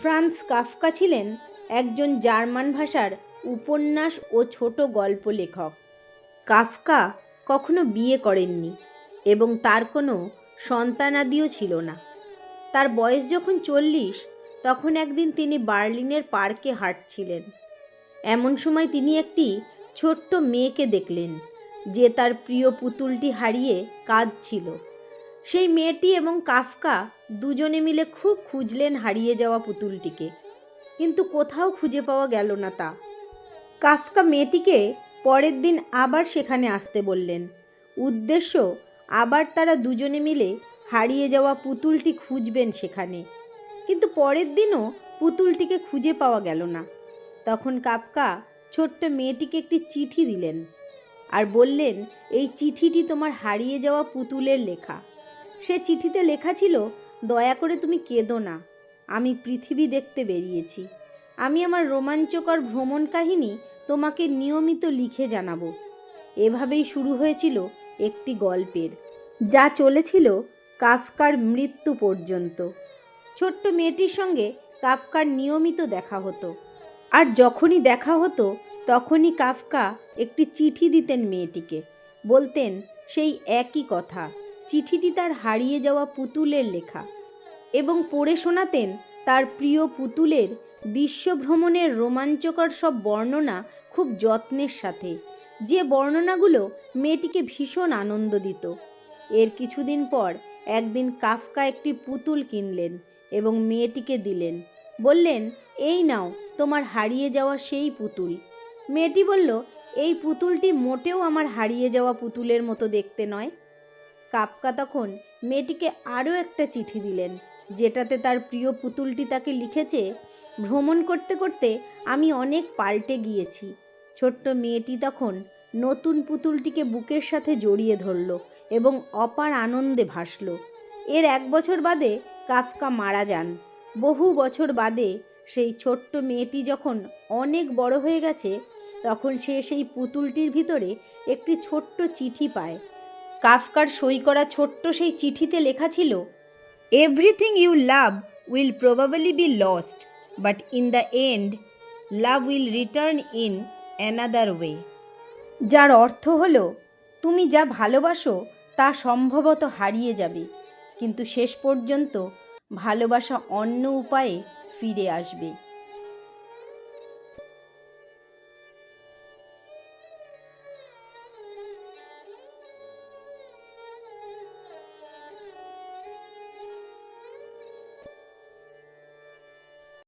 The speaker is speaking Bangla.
ফ্রান্স কাফকা ছিলেন একজন জার্মান ভাষার উপন্যাস ও ছোট গল্প লেখক। কাফকা কখনো বিয়ে করেননি এবং তার কোনো সন্তানাদিও ছিল না। তার বয়স যখন চল্লিশ, তখন একদিন তিনি বার্লিনের পার্কে হাঁটছিলেন। এমন সময় তিনি একটি ছোট্ট মেয়েকে দেখলেন, যে তার প্রিয় পুতুলটি হারিয়ে কাঁদছিল। সেই মেয়েটি এবং কাফকা দুজনে মিলে খুব খুঁজলেন হারিয়ে যাওয়া পুতুলটিকে। কিন্তু কোথাও খুঁজে পাওয়া গেল না তা। কাফকা মেয়েটিকে পরের দিন আবার সেখানে আসতে বললেন। উদ্দেশ্য, আবার তারা দুজনে মিলে হারিয়ে যাওয়া পুতুলটি খুঁজবেন সেখানে। কিন্তু পরের দিনও পুতুলটিকে খুঁজে পাওয়া গেল না। তখন কাপকা ছোট্ট মেয়েটিকে একটি চিঠি দিলেন আর বললেন, এই চিঠিটি তোমার হারিয়ে যাওয়া পুতুলের লেখা। সে চিঠিতে লেখা ছিল, দয়া করে তুমি কেঁদো না। আমি পৃথিবী দেখতে বেরিয়েছি। আমি আমার রোমাঞ্চকর ভ্রমণ কাহিনী তোমাকে নিয়মিত লিখে জানাব। এভাবেই শুরু হয়েছিল একটি গল্পের, যা চলেছিল কাফকার মৃত্যু পর্যন্ত। ছোট্ট মেয়েটির সঙ্গে কাফকার নিয়মিত দেখা হতো। আর যখনই দেখা হতো, তখনই কাফকা একটি চিঠি দিতেন মেয়েটিকে। বলতেন সেই একই কথা। চিঠিটি তার হারিয়ে যাওয়া পুতুলের লেখা এবং পড়ে শোনাতেন তার প্রিয় পুতুলের বিশ্বভ্রমণের রোমাঞ্চকর সব বর্ণনা খুব যত্নের সাথে। যে বর্ণনাগুলো মেয়েটিকে ভীষণ আনন্দ দিত। এর কিছুদিন পর একদিন কাফকা একটি পুতুল কিনলেন এবং মেয়েটিকে দিলেন। বললেন, এই নাও, তোমার হারিয়ে যাওয়া সেই পুতুল। মেয়েটি বলল, এই পুতুলটি মোটেও আমার হারিয়ে যাওয়া পুতুলের মতো দেখতে নয়। কাপকা তখন মেয়েটিকে আরও একটা চিঠি দিলেন, যেটাতে তার প্রিয় পুতুলটি তাকে লিখেছে, ভ্রমণ করতে করতে আমি অনেক পাল্টে গিয়েছি। ছোট্ট মেয়েটি তখন নতুন পুতুলটিকে বুকের সাথে জড়িয়ে ধরল এবং অপার আনন্দে ভাসল। এর এক বছর বাদে কাফকা মারা যান। বহু বছর বাদে সেই ছোট্ট মেয়েটি যখন অনেক বড় হয়ে গেছে, তখন সে সেই পুতুলটির ভিতরে একটি ছোট্ট চিঠি পায়। কাফকার সই করা ছোট্ট সেই চিঠিতে লেখা ছিল everything you love will probably be lost but in the end love will return in another way যার অর্থ হলো, তুমি যা ভালোবাসো, তা সম্ভবত হারিয়ে যাবে, কিন্তু শেষ পর্যন্ত ভালোবাসা অন্য উপায়ে ফিরে আসবে।